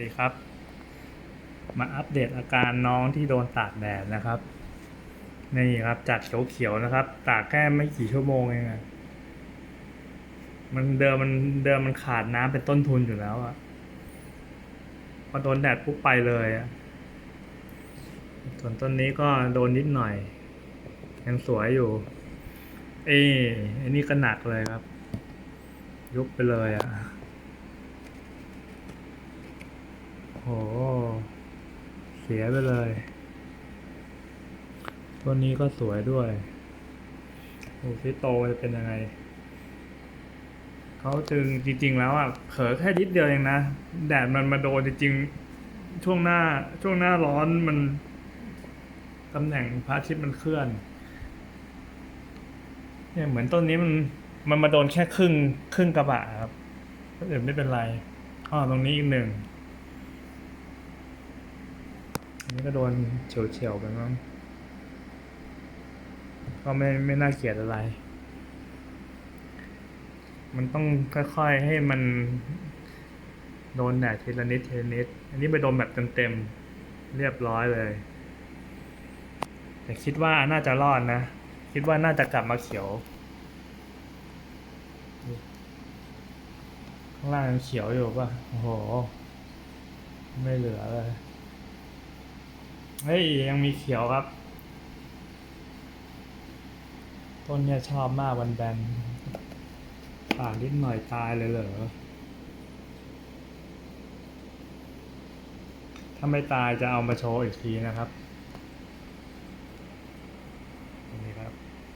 ดีครับ มาอัปเดตอาการน้องที่โดนตากแดดนะครับนี่ครับจากเขียวๆนะครับ ตากแค่ไม่กี่ชั่วโมงเองอะมันเดิมมันเดิมมันขาดน้ำเป็นต้นทุนอยู่แล้วอะพอโดนแดดปุ๊บไปเลยอะส่วนต้นนี้ก็โดนนิดหน่อยยังสวยอยู่ เอ้อันนี้ก็หนักเลยครับ ยุบไปเลยอะห เสียไปเลยตัวนี้ก็สวยด้วยดูซิโตจะเป็นยังไง เขาจึงจริง ๆ แล้วอะ เผลอแค่นิดเดียวเองนะ แดดมันมาโดนจริงๆ ช่วงหน้า ช่วงหน้าร้อนมันตำแหน่งพระอาทิตย์มันเคลื่อน เนี่ยเหมือนต้นนี้มันมันมาโดนแค่ครึ่งครึ่งกระบะครับอื่นไม่เป็นไรอ๋อตรงนี้อีกหนึ่ง นนี้ก็โดนเฉียวๆไปมั้งก็ไม่ไม่น่าเกลียดอะไร มันต้องค่อยๆให้มันโดนแดดทีละนิดทีละนิด อันนี้ไปโดนแบบเต็มๆเรียบร้อยเลย แต่คิดว่าน่าจะรอดนะ คิดว่าน่าจะกลับมาเขียว ข้างล่างเขียวอยู่ป่ะ โอ้โห ไม่เหลือเลย เฮ้ยยังมีเขียวครับ ต้นเนี่ยชอบมากวันแบนป่ากนิดหน่อยตายเลยเหรอ ถ้าไม่ตายจะเอามาโชว์อีกทีนะครับ